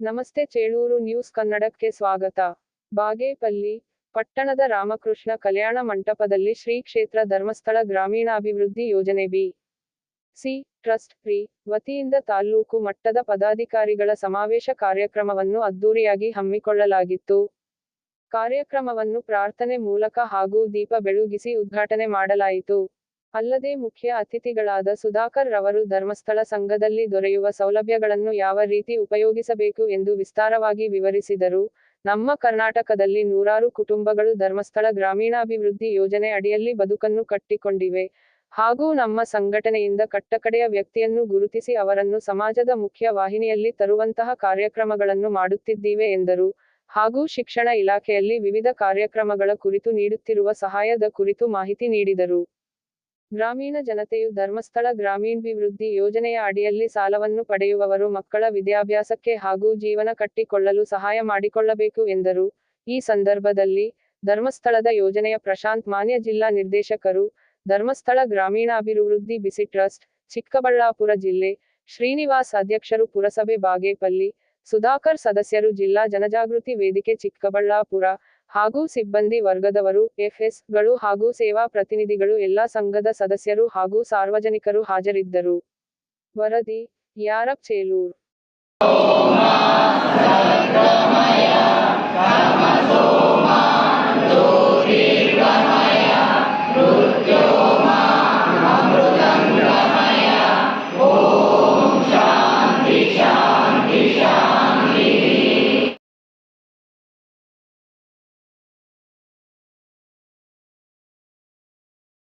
ನಮಸ್ತೆ ಚೇಳೂರು ನ್ಯೂಸ್ ಕನ್ನಡಕ್ಕೆ ಸ್ವಾಗತ. ಬಾಗೇಪಲ್ಲಿ, ಪಟ್ಟಣದ ರಾಮಕೃಷ್ಣ ಕಲ್ಯಾಣ ಮಂಟಪದಲ್ಲಿ ಶ್ರೀ ಕ್ಷೇತ್ರ ಧರ್ಮಸ್ಥಳ ಗ್ರಾಮೀಣಾಭಿವೃದ್ಧಿ ಯೋಜನೆ ಬಿ. ಸಿ. ಟ್ರಸ್ಟ್ ಪ್ರಿ ವತಿಯಿಂದ ತಾಲ್ಲೂಕು ಮಟ್ಟದ ಪದಾಧಿಕಾರಿಗಳ ಸಮಾವೇಶ ಕಾರ್ಯಕ್ರಮವನ್ನು ಅದ್ದೂರಿಯಾಗಿ ಹಮ್ಮಿಕೊಳ್ಳಲಾಗಿತ್ತು. ಕಾರ್ಯಕ್ರಮವನ್ನು ಪ್ರಾರ್ಥನೆ ಮೂಲಕ ಹಾಗೂ ದೀಪ ಬೆಳಗಿಸಿ ಉದ್ಘಾಟನೆ ಮಾಡಲಾಯಿತು. ಅಲ್ಲದೆ ಮುಖ್ಯ ಅತಿಥಿಗಳಾದ ಸುಧಾಕರ್ ರವರು ಧರ್ಮಸ್ಥಳ ಸಂಘದಲ್ಲಿ ದೊರೆಯುವ ಸೌಲಭ್ಯಗಳನ್ನು ಯಾವ ರೀತಿ ಉಪಯೋಗಿಸಬೇಕು ಎಂದು ವಿಸ್ತಾರವಾಗಿ ವಿವರಿಸಿದರು. ನಮ್ಮ ಕರ್ನಾಟಕದಲ್ಲಿ ನೂರಾರು ಕುಟುಂಬಗಳು ಧರ್ಮಸ್ಥಳ ಗ್ರಾಮೀಣಾಭಿವೃದ್ಧಿ ಯೋಜನೆ ಅಡಿಯಲ್ಲಿ ಬದುಕನ್ನು ಕಟ್ಟಿಕೊಂಡಿವೆ. ಹಾಗೂ ನಮ್ಮ ಸಂಘಟನೆಯಿಂದ ಕಟ್ಟಕಡೆಯ ವ್ಯಕ್ತಿಯನ್ನು ಗುರುತಿಸಿ ಅವರನ್ನು ಸಮಾಜದ ಮುಖ್ಯ ವಾಹಿನಿಯಲ್ಲಿ ತರುವಂತಹ ಕಾರ್ಯಕ್ರಮಗಳನ್ನು ಮಾಡುತ್ತಿದ್ದೀವೆ ಎಂದರು. ಹಾಗೂ ಶಿಕ್ಷಣ ಇಲಾಖೆಯಲ್ಲಿ ವಿವಿಧ ಕಾರ್ಯಕ್ರಮಗಳ ಕುರಿತು ನೀಡುತ್ತಿರುವ ಸಹಾಯದ ಕುರಿತು ಮಾಹಿತಿ ನೀಡಿದರು. ಗ್ರಾಮೀಣ ಜನತೆಯು ಧರ್ಮಸ್ಥಳ ಗ್ರಾಮೀಣಾಭಿವೃದ್ಧಿ ಯೋಜನೆಯ ಅಡಿಯಲ್ಲಿ ಸಾಲವನ್ನು ಪಡೆಯುವವರು ಮಕ್ಕಳ ವಿದ್ಯಾಭ್ಯಾಸಕ್ಕೆ ಹಾಗೂ ಜೀವನ ಕಟ್ಟಿಕೊಳ್ಳಲು ಸಹಾಯ ಮಾಡಿಕೊಳ್ಳಬೇಕು ಎಂದರು. ಈ ಸಂದರ್ಭದಲ್ಲಿ ಧರ್ಮಸ್ಥಳದ ಯೋಜನೆಯ ಪ್ರಶಾಂತ್ ಮಾನ್ಯ ಜಿಲ್ಲಾ ನಿರ್ದೇಶಕರು, ಧರ್ಮಸ್ಥಳ ಗ್ರಾಮೀಣಾಭಿವೃದ್ಧಿ ಬಿಸಿ ಟ್ರಸ್ಟ್, ಚಿಕ್ಕಬಳ್ಳಾಪುರ ಜಿಲ್ಲೆ, ಶ್ರೀನಿವಾಸ್ ಅಧ್ಯಕ್ಷರು ಪುರಸಭೆ ಬಾಗೇಪಲ್ಲಿ, ಸುಧಾಕರ್ ಸದಸ್ಯರು ಜಿಲ್ಲಾ ಜನಜಾಗೃತಿ ವೇದಿಕೆ ಚಿಕ್ಕಬಳ್ಳಾಪುರ ಹಾಗೂ ಸಿಬ್ಬಂದಿ ವರ್ಗದವರು, ಎಫ್ಎಸ್ಗಳು ಹಾಗೂ ಸೇವಾ ಪ್ರತಿನಿಧಿಗಳು, ಎಲ್ಲಾ ಸಂಘದ ಸದಸ್ಯರು ಹಾಗೂ ಸಾರ್ವಜನಿಕರು ಹಾಜರಿದ್ದರು. ವರದಿ ಯಾರಪ್ ಚೇಲೂರ್ ೋ.